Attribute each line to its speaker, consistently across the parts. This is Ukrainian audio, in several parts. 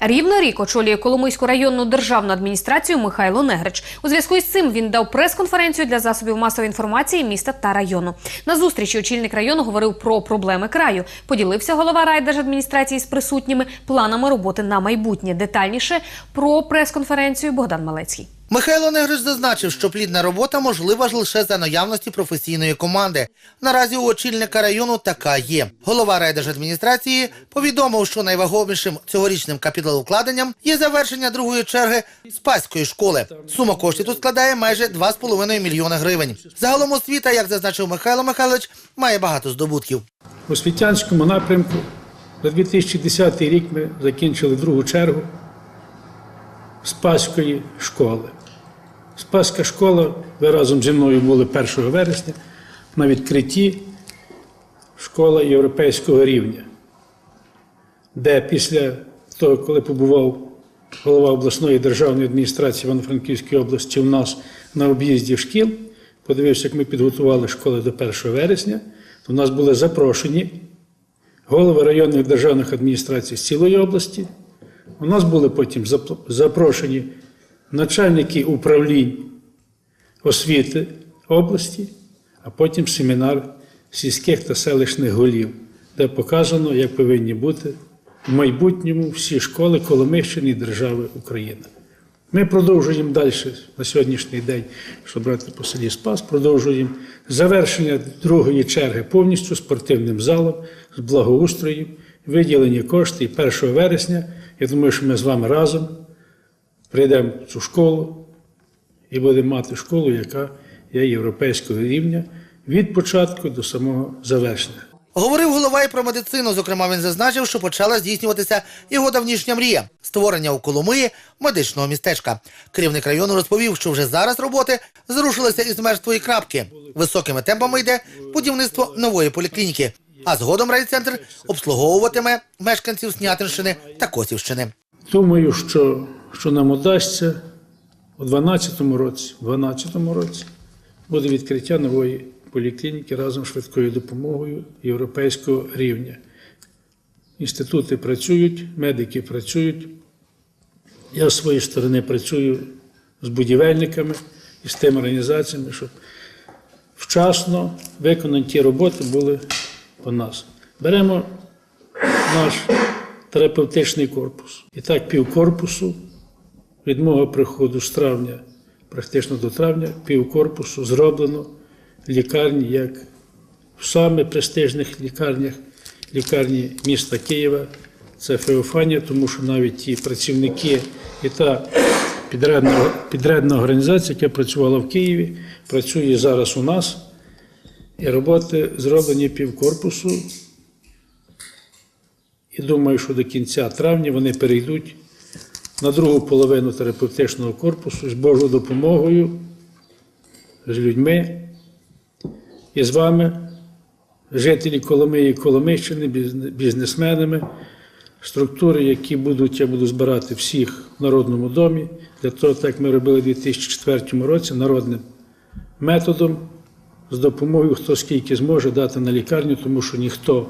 Speaker 1: Рівно рік очолює Коломийську районну державну адміністрацію Михайло Негрич. У зв'язку із цим він дав прес-конференцію для засобів масової інформації міста та району. На зустрічі очільник району говорив про проблеми краю. Поділився голова райдержадміністрації з присутніми планами роботи на майбутнє. Детальніше про прес-конференцію Богдан Малецький.
Speaker 2: Михайло Негрич зазначив, що плідна робота можлива ж лише за наявності професійної команди. Наразі у очільника району така є. Голова райдержадміністрації повідомив, що найвагомішим цьогорічним капіталовкладенням є завершення другої черги Спаської школи. Сума коштів тут складає майже 2,5 мільйони гривень. Загалом освіта, як зазначив Михайло Михайлович, має багато здобутків.
Speaker 3: У освітянському напрямку за 2010 рік ми закінчили другу чергу Спаської школи. Спаська школа, ви разом зі мною були 1 вересня на відкритті школа європейського рівня, де після того, коли побував голова обласної державної адміністрації Івано-Франківської області у нас на об'їзді шкіл, подивився, як ми підготували школи до 1 вересня, то в нас були запрошені голови районних державних адміністрацій з цілої області. У нас були потім запрошені начальники управлінь освіти області, а потім семінар сільських та селищних голів, де показано, як повинні бути в майбутньому всі школи Коломийщини і держави Україна. Ми продовжуємо далі на сьогоднішній день, що брати по селі Спас, продовжуємо завершення другої черги повністю спортивним залом, з благоустроєм, виділені кошти. 1 вересня, я думаю, що ми з вами разом прийдемо в цю школу і будемо мати школу, яка є європейського рівня від початку до самого завершення.
Speaker 2: Говорив голова і про медицину. Зокрема, він зазначив, що почала здійснюватися його давнішня мрія створення у Коломиї медичного містечка. Керівник району розповів, що вже зараз роботи зрушилися із мертвої крапки. Високими темпами йде будівництво нової поліклініки. А згодом райцентр обслуговуватиме мешканців Снятинщини та Косівщини.
Speaker 3: Думаю, що, що нам удасться у 2012 році, у 12 році буде відкриття нової поліклініки разом з швидкою допомогою європейського рівня. Інститути працюють, медики працюють. Я з своєї сторони працюю з будівельниками і з тими організаціями, щоб вчасно виконані ті роботи були по нас. Беремо наш терапевтичний корпус. І так півкорпусу від мого приходу з травня, практично до травня, півкорпусу зроблено лікарні, як в саме престижних лікарнях, лікарні міста Києва. Це Феофанія, тому що навіть ті працівники і та підрядна, підрядна організація, яка працювала в Києві, працює зараз у нас. І роботи зроблені півкорпусу. І думаю, що до кінця травня вони перейдуть на другу половину терапевтичного корпусу з Божою допомогою, з людьми і з вами, жителі Коломиї і Коломийщини, бізнесменами, структури, які будуть, я буду збирати всіх в Народному домі, для того, як ми робили у 2004 році, народним методом, з допомогою хто скільки зможе дати на лікарню, тому що ніхто.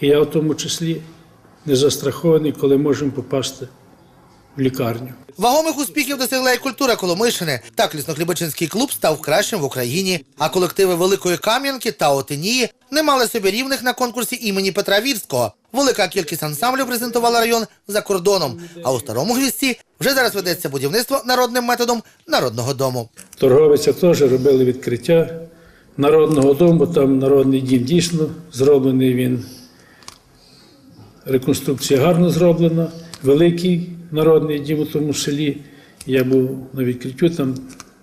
Speaker 3: І я в тому числі не застрахований, коли можемо попасти лікарню.
Speaker 2: Вагомих успіхів досягла і культура Коломийщини. Так ліснохлібочинський клуб став кращим в Україні. А колективи Великої Кам'янки та Отинії не мали собі рівних на конкурсі імені Петра Вірського. Велика кількість ансамблів презентувала район за кордоном. А у старому гвісті вже зараз ведеться будівництво народним методом народного дому.
Speaker 3: Торговиця теж робили відкриття народного дому, там народний дім дійсно зроблений він. Реконструкція гарно зроблена, великий народний дім у тому селі. Я був на відкриттю, там,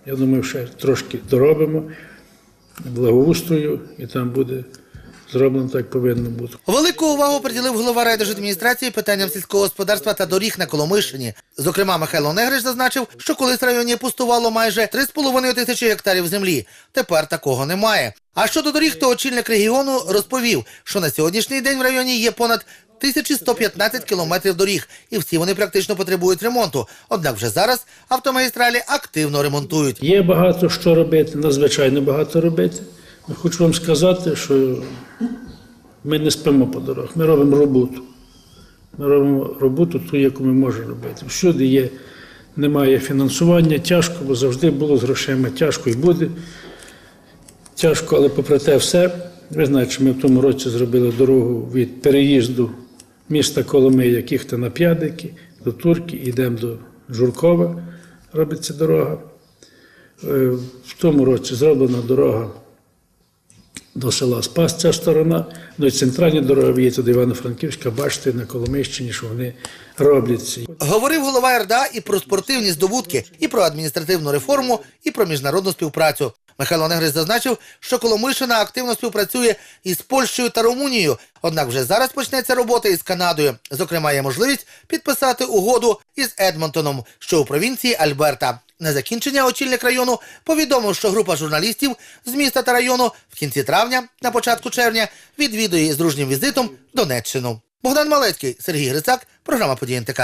Speaker 3: я думаю, ще трошки доробимо благоустрою, і там буде зроблено так, повинно бути.
Speaker 2: Велику увагу приділив голова райдержадміністрації питанням сільського господарства та доріг на Коломийщині. Зокрема, Михайло Негрич зазначив, що колись в районі пустувало майже 3,5 тисячі гектарів землі. Тепер такого немає. А щодо доріг, то очільник регіону розповів, що на сьогоднішній день в районі є понад 1115 кілометрів доріг, і всі вони практично потребують ремонту. Однак вже зараз автомагістралі активно ремонтують.
Speaker 3: Є багато що робити, надзвичайно багато робити. Хочу вам сказати, що ми не спимо по дорогах, ми робимо роботу. Ми робимо роботу ту, яку ми можемо робити. Всюди є, немає фінансування, тяжко, бо завжди було з грошима тяжко і буде. Тяжко, але попри те все, ви знаєте, що ми в тому році зробили дорогу від переїзду міста Коломиї, яких то на П'ядики, до Турки, йдемо до Журкова, робиться дорога. Е, В тому році зроблена дорога до села Спас, ця сторона, ну і центральні дороги є туди Івано-Франківська, бачите, на Коломийщині, що вони робляться.
Speaker 2: Говорив голова РДА і про спортивні здобутки, і про адміністративну реформу, і про міжнародну співпрацю. Михайло Негрис зазначив, що Коломийщина активно співпрацює із Польщею та Румунією. Однак вже зараз почнеться робота із Канадою. Зокрема, є можливість підписати угоду із Едмонтоном, що у провінції Альберта. На закінчення очільник району повідомив, що група журналістів з міста та району в кінці травня, на початку червня, відвідує з дружнім візитом Донеччину. Богдан Малецький, Сергій Грицак, програма «Події НТК».